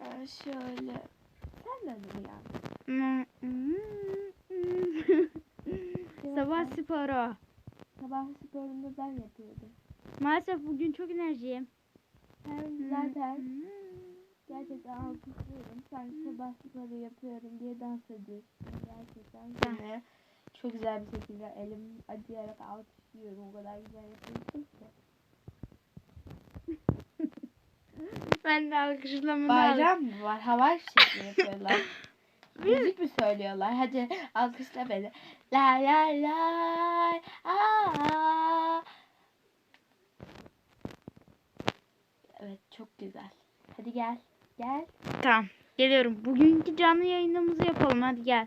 Ee, şöyle. Sen de mi ya? Sabah sporu. Sabah sporunu ben yapıyordum. Maalesef bugün çok enerjiyim. Hem zaten gerçekten alkışlıyorum. Sen sabah sporu yapıyorum diye dans ediyorsun. Gerçekten seni çok güzel bir şekilde elim acıyarak alkışlıyorum. O kadar güzel yapıyorsun ki. Ben de alkışlamalı. Bayram mı var? Hava fişekleri yapıyorlar. Müzik mi söylüyorlar? Hadi alkışla beni. La la la. Aa. Evet çok güzel. Hadi gel. Gel. Tamam. Geliyorum. Bugünkü canlı yayınımızı yapalım. Hadi gel.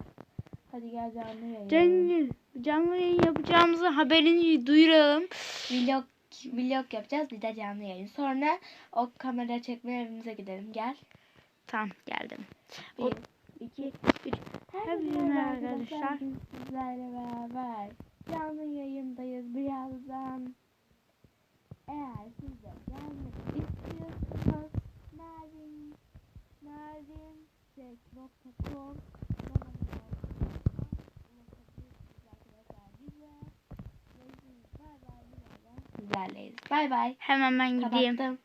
Hadi gel canlı yayın. Canlı, canlı yayın yapacağımızı haberini duyuralım. Vlog vlog yapacağız bir de canlı yayın. Sonra o kamera çekme evimize gidelim. Gel. Tamam geldim. Bir, O- iki, üç. Merhaba arkadaşlar. sizlerle beraber canlı yayındayız birazdan. Eğer siz de gelmek istiyorsanız Narin narintek.com Sizlerleyiz. Bay bay. Hemen ben gideyim. Kapattım.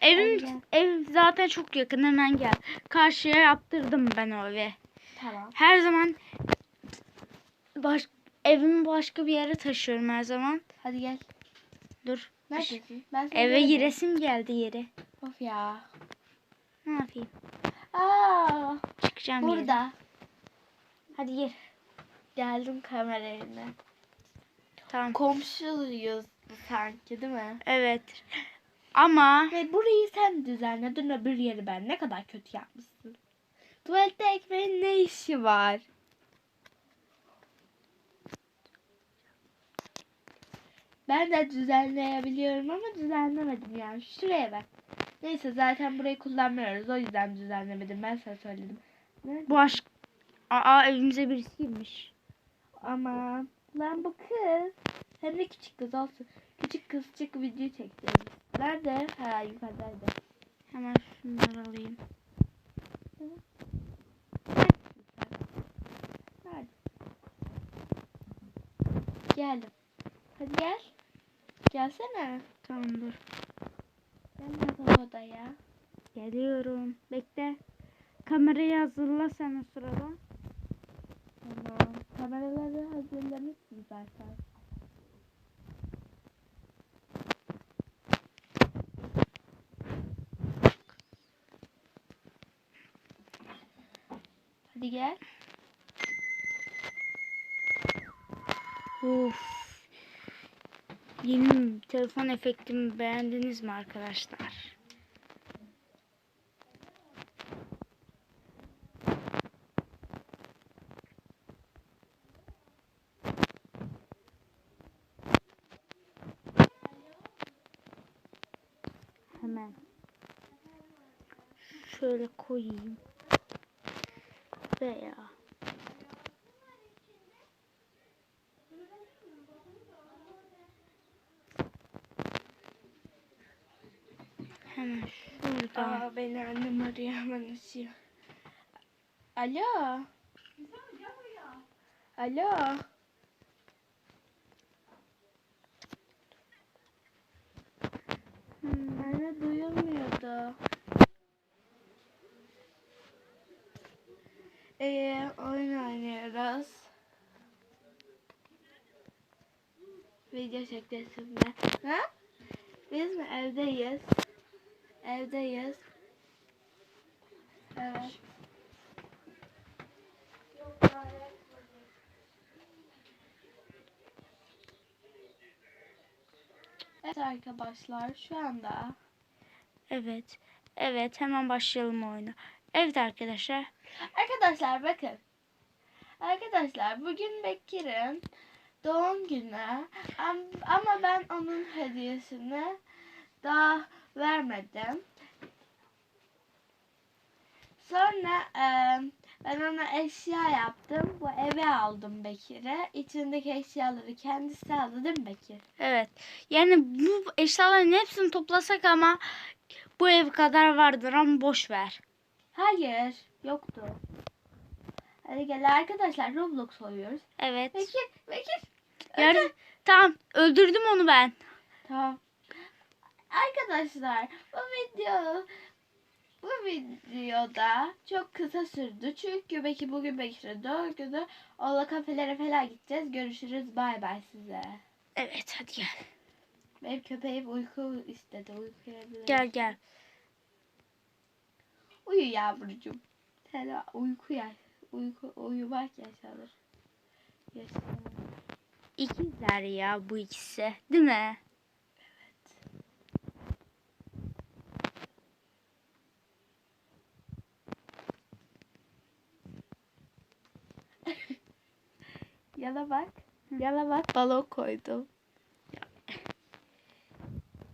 Evim ev zaten çok yakın. Hemen gel. Karşıya yaptırdım ben o evi. Tamam. Her zaman baş, evimi başka bir yere taşıyorum her zaman. Hadi gel. Dur. Neredesin? Ben Eve giresim geldi yeri. Of ya. Ne yapayım? Aa, Çıkacağım yere. burada. Hadi gir. Geldim kamerayla. Tamam. Komşuyuz sanki değil mi? Evet. Ama Ve burayı sen düzenledin öbür yeri ben. Ne kadar kötü yapmışsın. Tuvalette ekmeğin ne işi var? Ben de düzenleyebiliyorum ama düzenlemedim yani. Şuraya bak. Neyse zaten burayı kullanmıyoruz. O yüzden düzenlemedim. Ben sana söyledim. Nerede? bu aşk Aa evimize birisi girmiş. Aman. Lan bu kız. Hem de küçük kız olsun. Küçük kızcık video çekeceğiz. Nerede? Ha yukarıdaydı. Hemen şunları alayım. Hadi. Geldim. Hadi gel. Gelsene. Tamam dur. Gel yatak odaya. Geliyorum. Bekle. Kamerayı hazırla sen o sırada. Tamam. Kameraları hazırlamışsın zaten. Hadi gel. Uf. Yeni telefon efektimi beğendiniz mi arkadaşlar? Hemen şöyle koyayım. Veya hemen şurada. Aa, beni annem arıyor hemen açıyor. Alo. Alo. Hmm. Anne duyulmuyordu. Ee, oyun oynuyoruz. Video şimdi. Ha? Biz mi evdeyiz? Evdeyiz. Evet. Evet arkadaşlar şu anda Evet. Evet hemen başlayalım oyuna. Evet arkadaşlar. Arkadaşlar bakın. Arkadaşlar bugün Bekir'in doğum günü Am- ama ben onun hediyesini daha vermedim. Sonra e, ben ona eşya yaptım. Bu eve aldım Bekir'e. İçindeki eşyaları kendisi aldı değil mi Bekir? Evet. Yani bu eşyaların hepsini toplasak ama bu ev kadar vardır ama boş ver. Hayır. Yoktu. Hadi gel arkadaşlar Roblox oynuyoruz. Evet. Bekir, Bekir. Yarın tamam öldürdüm onu ben. Tamam. Arkadaşlar bu video bu videoda çok kısa sürdü. Çünkü belki bugün Bekir'e doğum günü. Ola kafelere falan gideceğiz. Görüşürüz. Bay bay size. Evet hadi gel. Benim köpeğim uyku istedi. Uyuyabilir. Gel gel. Uyu yavrucuğum. Sen uyku ya. Uyku, uyumak yaşanır. Yaşanır. İkizler ya bu ikisi. Değil mi? Yana bak. Yana bak. Balon koydum.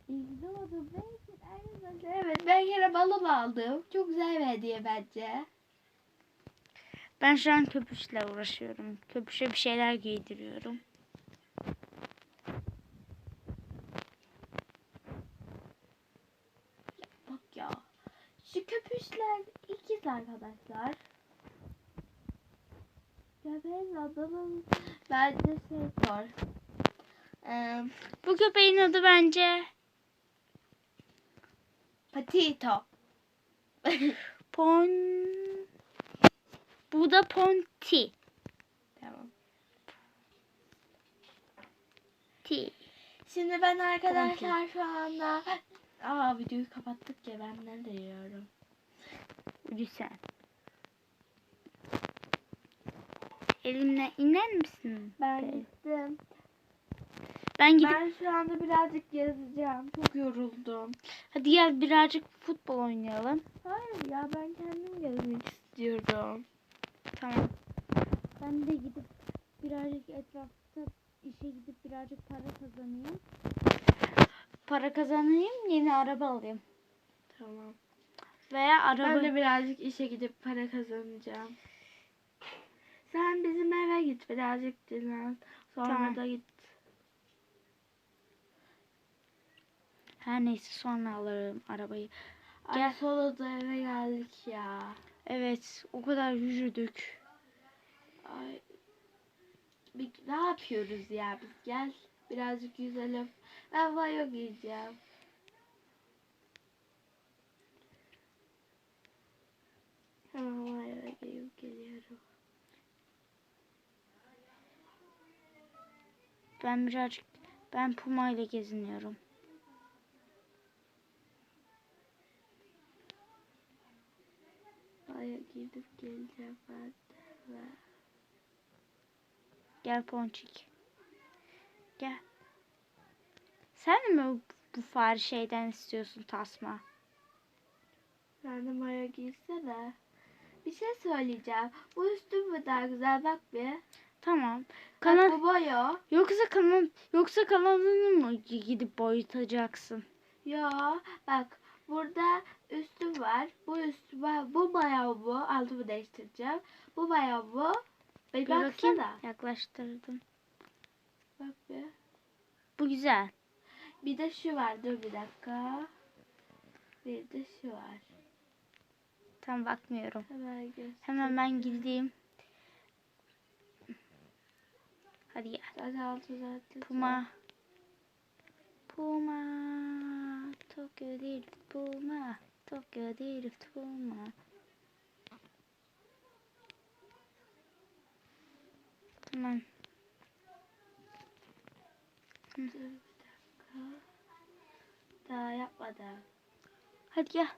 Bekir. Arkadaşlar, Evet ben yine balon aldım. Çok güzel bir hediye bence. Ben şu an köpüşle uğraşıyorum. Köpüşe bir şeyler giydiriyorum. Bak ya. Şu köpüşler ikiz arkadaşlar. Köpeğin adının bence şey sor. Ee, Bu köpeğin adı bence Patito. Pon... Bu da Ponti. tamam. Ti. Şimdi ben arkadaşlar şu anda Aa videoyu kapattık ya ben nerede yiyorum? Güzel. Elimle iner misin? Ben Be- gittim. Ben gidip Ben şu anda birazcık yazacağım. Çok yoruldum. hadi gel birazcık futbol oynayalım. Hayır ya ben kendim gezmek istiyorum. Tamam. Ben de gidip birazcık etrafta işe gidip birazcık para kazanayım. Para kazanayım yeni araba alayım. Tamam. Veya araba Ben de birazcık işe gidip para kazanacağım. Sen bizim eve git birazcık dinlen. Sonra Tamam. da git. her neyse sonra alırım arabayı. Ay Gel. solo da eve geldik ya. Evet o kadar yürüdük. Ay. Bir, ne yapıyoruz ya biz gel. Birazcık yüzelim. Ben mayo giyeceğim. Hemen mayo giyip geliyorum. Ben birazcık ben Puma ile geziniyorum. Mayo giyip geleceğim ben. Gel Ponçik. Gel. Sen mi bu fare şeyden istiyorsun tasma? Sen de mayo giysene. Bir şey söyleyeceğim. Bu üstün mü daha güzel bak bir. Tamam. Kanal bu boyo. yoksa kanal yoksa kanalını mı gidip boyutacaksın? Yo bak burada üstüm var. Bu üstüm var. Bu mayo bu. Altımı değiştireceğim. Bu mayo bu. Bir Bir bakayım. baksana. Yaklaştırdım. Bak bir. Bu güzel. Bir de şu var. Dur bir dakika. Bir de şu var. Tam bakmıyorum. Hemen. Hemen ben gideyim. Hadi gel. Zaten altı zaten. Puma. Puma. Tokyo Drift Puma. Tokyo Drift Puma. Tamam. Bir dakika. Daha yapmadım. Hadi gel.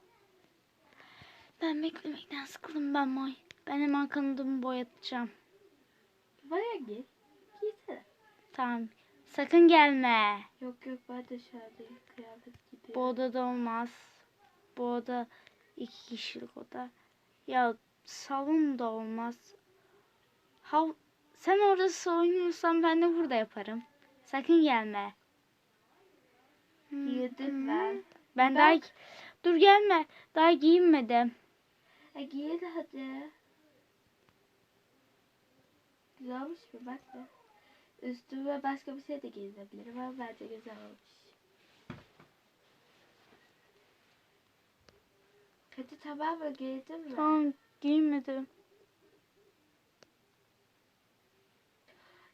Ben beklemekten sıkıldım ben Moy. Ben hemen kanadımı boyatacağım. Baya giy. Tamam. Sakın gelme. Yok yok ben de dışarıda kıyafet gidiyorum. Bu odada olmaz. Bu oda iki kişilik oda. Ya salon da olmaz. Hav sen orası oynuyorsan ben de burada yaparım. Sakın gelme. Giydim ben. Ben Bak. daha dur gelme. Daha giyinmedim. E giy de hadi. Güzel olmuş mu? Bak da. Üstüme başka bir şey de giyinebilirim ama bence güzel olmuş. Hadi tamam mı giydin mi? Tamam giymedim.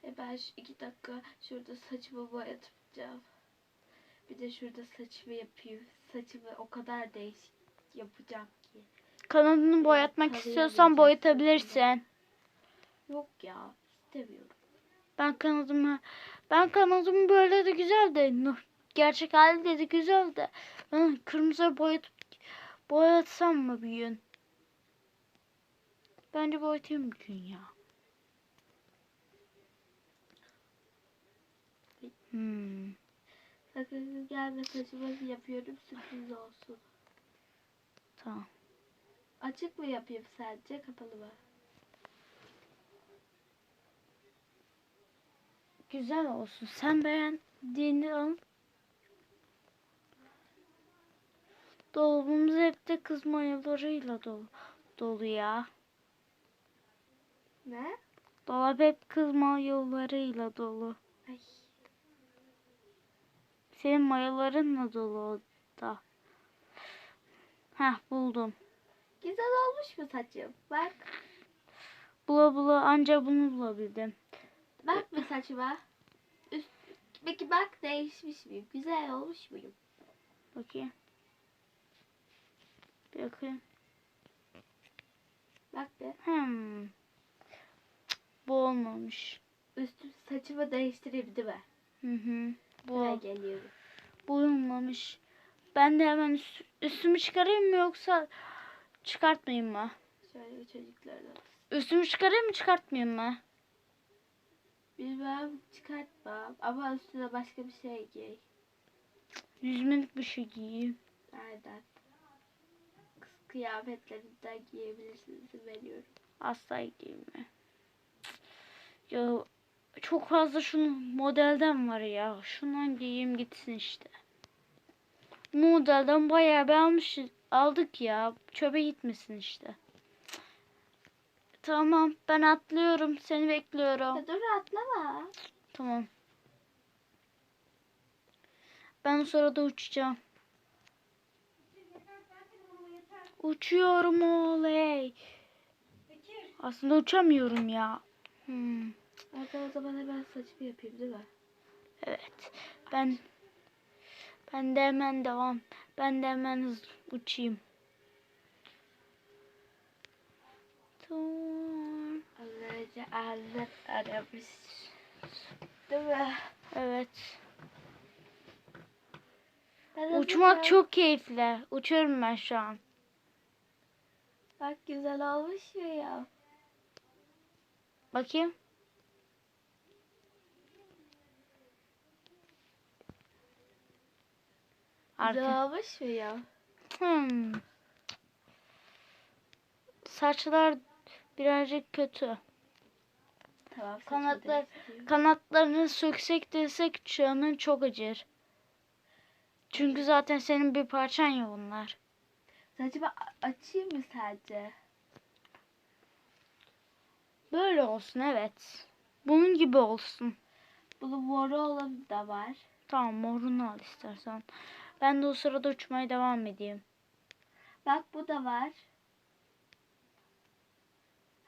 E ben şu iki dakika şurada saçımı boyatacağım. Bir de şurada saçımı yapayım. Saçımı o kadar değişik yapacağım ki. Kanadını boyatmak tarayabilirsin. istiyorsan boyatabilirsin. Yok ya istemiyorum. Ben kanadımı ben kanadımı böyle de güzel de Nur- gerçek hali de, de güzel de kırmızı boyat boyatsam mı bir gün? Bence boyatayım bir gün ya. Hmm. Sakın gelme saçımı yapıyorum sürpriz olsun. Tamam. Açık mı yapayım sence kapalı mı? Güzel olsun. Sen beğendiğini al. Dolabımız hep de kız mayolarıyla dolu, dolu ya. Ne? Dolap hep kız mayolarıyla dolu. Ay. Senin mayolarınla dolu da. Heh buldum. Güzel olmuş mu saçım? Bak. Bula bula anca bunu bulabildim. Bak mı saçıma? Üst... Peki bak değişmiş miyim? Güzel olmuş muyum? Bakayım. Bir bakayım. Bak be. Hmm. Bu olmamış. Üstü saçımı değiştireyim değil mi? Hı hı. Bu, Buraya geliyorum. bu olmamış. Ben de hemen üst- üstümü çıkarayım mı yoksa çıkartmayayım mı? Şöyle çocuklardan. Üstümü çıkarayım mı çıkartmayayım mı? Bilmem çıkartmam ama üstüne başka bir şey giy. Yüzmelik bir şey giyeyim. Aynen. Kız kıyafetlerinden giyebilirsiniz veriyorum. Asla giyme. Ya çok fazla şunun modelden var ya. Şundan giyeyim gitsin işte. Modelden bayağı almışız. Aldık ya. Çöpe gitmesin işte. Tamam ben atlıyorum. Seni bekliyorum. Ya dur atlama. Tamam. Ben o sırada uçacağım. Uçuyorum oley. Aslında uçamıyorum ya. Hmm. Hadi o zaman hemen saçımı yapayım değil mi? Evet. Ben ben de hemen devam. Ben de hemen hız uçayım. Tamam. Anlayınca anlat aramış. Değil mi? Evet. Ben Uçmak çok keyifli. Uçuyorum ben şu an. Bak güzel olmuş mu ya? Bakayım. Arka. Güzel olmuş mu ya? Hmm. Saçlar birazcık kötü. Tamam Kanatlar-. Kanatlarını söksek desek canın çok acır. Çünkü zaten senin bir parçan ya bunlar. Saçımı a- açayım mı sence? Böyle olsun evet. Bunun gibi olsun. Bunun moru olanı da var. Tamam morunu al istersen. Ben de o sırada uçmaya devam edeyim. Bak bu da var.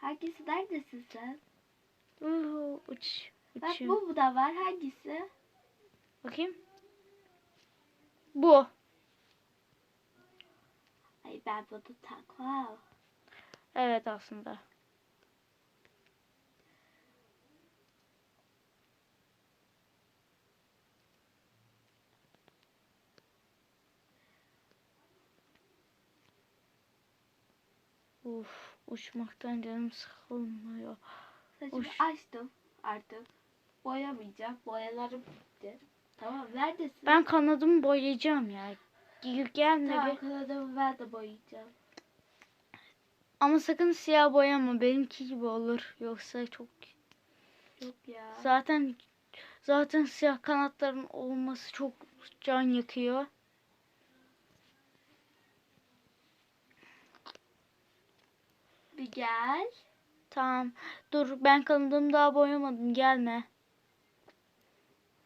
Hangisi neredesin sen? Uhu, uç. Bak bu, bu da var. Hangisi? Bakayım. Bu. Ay ben bunu takmam. Evet aslında. Uf, uçmaktan canım sıkılmıyor. Saçımı Uş. açtım artık. Boyamayacağım. Boyalarım bitti. Tamam neredesin? Ben kanadımı boyayacağım ya. Gel- Gelme Tamam bir. kanadımı ben de boyayacağım. Ama sakın siyah boyama. Benimki gibi olur. Yoksa çok Yok ya. Zaten zaten siyah kanatların olması çok can yakıyor. Bir gel. Tamam. Dur ben kanadımı daha boyamadım. Gelme.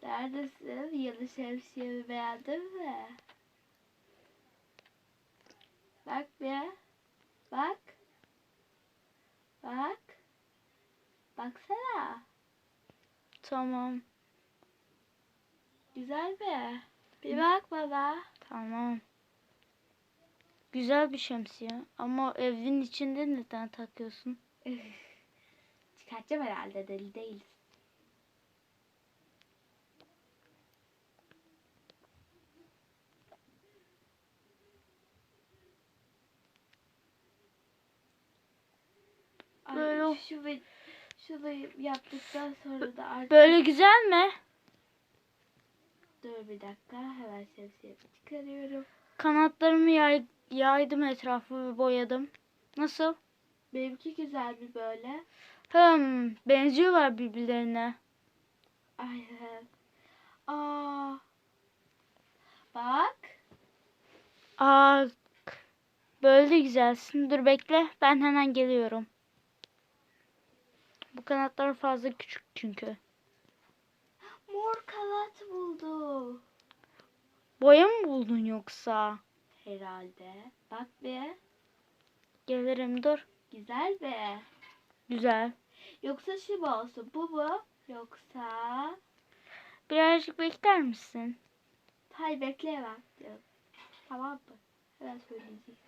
Neredesin? Yeni şemsiyemi beğendin mi? Bak bir. Bak. Bak. Baksana. Tamam. Güzel be. Bir bak baba. Tamam. Güzel bir şemsiye ama evin içinde neden takıyorsun? Çıkartacağım herhalde deli değiliz. Ay, Böyle- şu ve şunu yaptıktan sonra da artık Böyle güzel mi? dur bir dakika hemen şemsiyemi çıkarıyorum. Kanatlarımı yay, yaydım etrafı ve boyadım. Nasıl? Benimki güzel bir böyle. Hmm, benziyorlar birbirlerine. Aynen. Aa. Bak. Aa, böyle de güzelsin. Dur bekle, ben hemen geliyorum. Bu kanatlar fazla küçük çünkü. Mor kanat buldum. Boya mı buldun yoksa? Herhalde. Bak be. Gelirim dur. Güzel be. Güzel. Yoksa şu olsun? Bu mu? Yoksa... Birazcık bekler misin? Hay bekleyemem. Tamam mı? Hemen söyleyeceğim.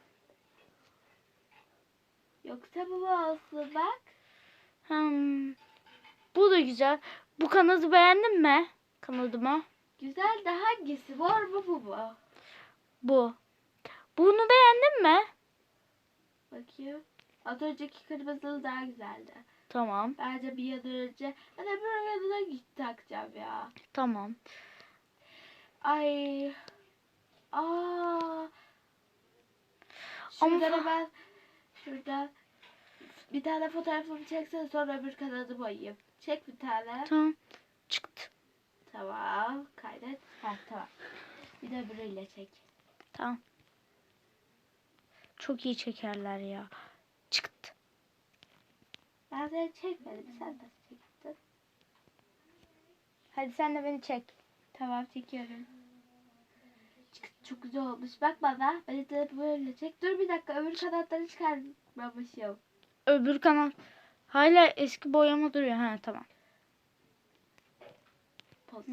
Yoksa bu mu olsun bak. Hmm. Bu da güzel. Bu kanadı beğendin mi? Kanadımı. Güzel de hangisi? Mor mu bu mu? Bu. Bunu beğendin mi? Bakayım. Az önceki kırmızılı daha güzeldi. Tamam. Bence bir yıl önce. Ben öbür yanına git takacağım ya. Tamam. Ay. Aa. Ama- Şuradan ben şurada bir tane fotoğrafımı çeksen sonra öbür kanadı boyayayım. Çek bir tane. Tamam. Çıktı. Tamam. Kaydet. Ha tamam. Bir de öbürüyle çek. Tamam. Çok iyi çekerler ya. Çıktı. Ben seni çekmedim. Sen nasıl çektin? Hadi sen de beni çek. Tamam çekiyorum. Çık- Çok güzel olmuş. Bak bana. Ben de böyle çek. Dur bir dakika. Öbür kanatları çıkarmamışım. Öbür kanal hala eski boyama duruyor. Ha tamam. Poz.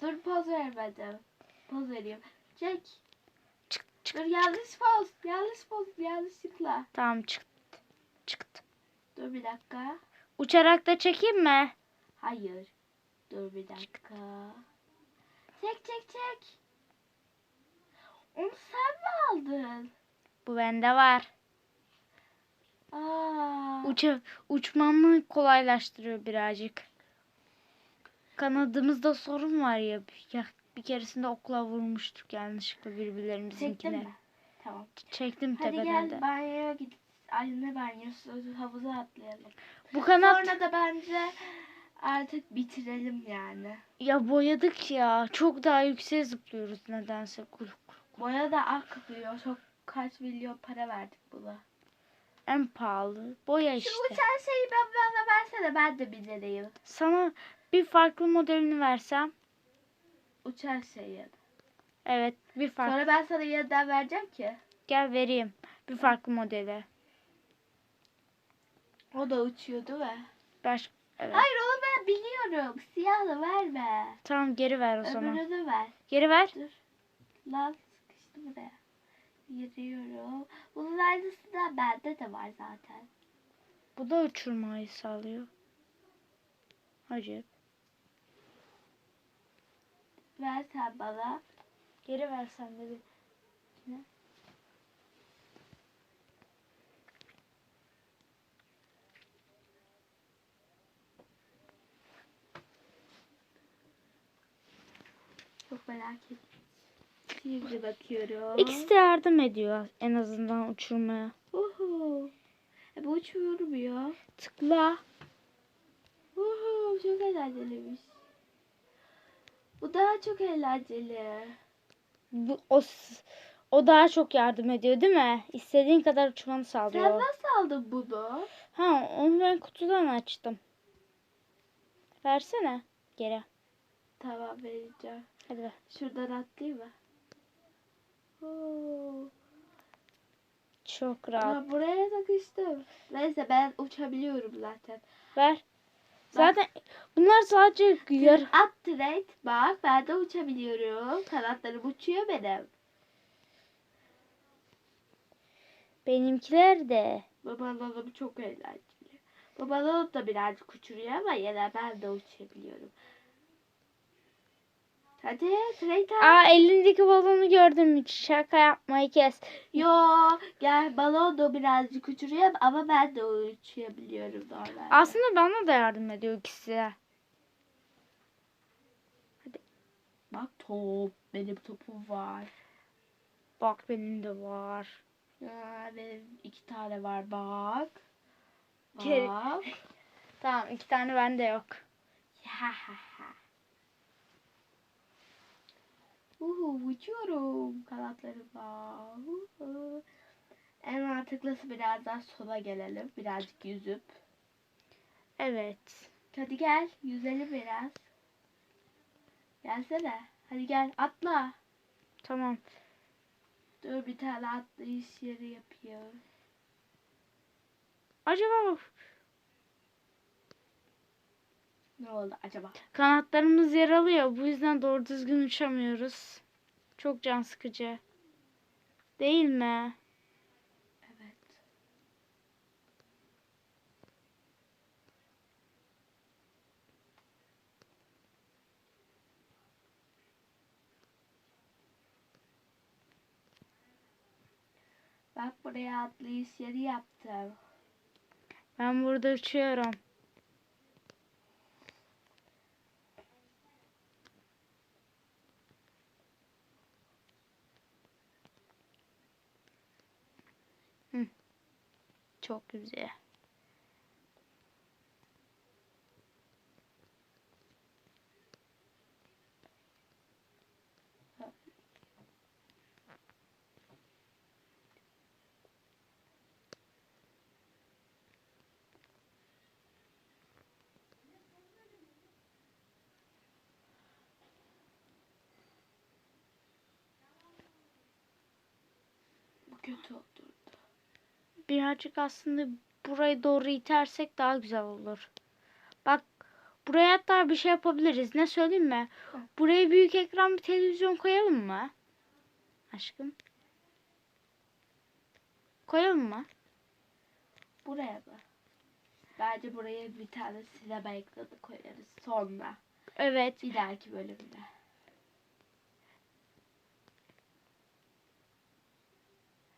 Dur poz vermedim. Poz vereyim. Çek. Çık çık. Dur yanlış poz. Yanlış poz. Yanlışlıkla. Tamam çıktı. Çıktı. Dur bir dakika. Uçarak da çekeyim mi? Hayır. Dur bir dakika. Çek çek çek. Onu sen mi aldın? Bu bende var. Aa. Uça uçmamı kolaylaştırıyor birazcık. Kanadımızda sorun var ya. ya bir keresinde okla vurmuştuk yanlışlıkla birbirlerimizinkine. mi? Tamam. Çektim Hadi tepeden gel de. banyoya git. Anne banyosu havuza atlayalım. Bu kanat Sonra da bence artık bitirelim yani. ya boyadık ya. Çok daha yükseğe zıplıyoruz nedense. Kur- kur- Boya da akmıyor. Çok kaç milyon para verdik buna. En pahalı boya Şu işte. uçan şeyi ben bana versene ben de bindireyim. Sana bir farklı modelini versem. Uçan şeyi. Evet bir farklı. Sonra ben sana yeniden vereceğim ki. Gel vereyim. Bir farklı modeli. O da uçuyor değil mi? Baş... Evet. Hayır onu ben biliyorum. Siyahlı verme. Tamam geri ver o zaman. Öbürünü ver. Geri ver. Dur. Lan sıkıştı buraya. Yürüyorum. Bunun aynısı da bende de var zaten. Bu da uçurmayı sağlıyor. Acayip. Ver sen bana. Geri ver sen de bir. Çok merak ettim. Şimdi bakıyorum. İkisi de yardım ediyor en azından uçurmaya. Uhu. E, bu uçmuyor. Tıkla. Uhu, çok eğlenceliymiş. Bu daha çok eğlenceli. Bu, o, o daha çok yardım ediyor değil mi? İstediğin kadar uçmanı Sen sağlıyor. nasıl aldın bunu? Ha onu ben kutudan açtım. Versene geri. Tamam vereceğim. Hadi ver. Şuradan atlayayım mı? Oo. Çok rahat. Ama buraya takıştım. Neyse ben uçabiliyorum zaten. Ver. Zaten bunlar sadece yar Upgrade bak ben de uçabiliyorum. Kanatlarım uçuyor benim. benimkiler de. Babalığım çok eğlenceli. Babalığım da birazcık uçuruyor ama yine ben de uçabiliyorum. Hadi Treyta. Aa elindeki balonu gördüm hiç. Şaka yapmayı kes. Yo gel balon da birazcık uçuruyor ama ben de uçabiliyorum normalde. Aslında bana da yardım ediyor ikisi. Bak top. Benim topum var. Bak benim de var. Ya, benim iki tane var bak. Bak. Tamam iki tane bende yok. Ha ha. Uhu, uçuyorum kanatlarımla. Uhu. En mantıklısı biraz daha sola gelelim. Birazcık yüzüp. Evet. Hadi gel yüzelim biraz. Gelsene. Hadi gel atla. Tamam. Dur bir tane atlayış yeri yapıyor. Acaba Ne oldu acaba? kanatlarımız yaralıyor. Bu yüzden doğru düzgün uçamıyoruz. Çok can sıkıcı. Değil mi? Evet. Bak buraya atlayış yeri yaptım. Ben burada uçuyorum. Hı. Çok güzel. Kötü oldu. Birazcık aslında buraya doğru itersek daha güzel olur. Bak buraya hatta bir şey yapabiliriz. Ne söyleyeyim mi? Buraya büyük ekran bir televizyon koyalım mı? Aşkım. Koyalım mı? Buraya mı? Bence buraya bir tane sinema ekranı koyarız sonra. Evet. Bir dahaki bölümde.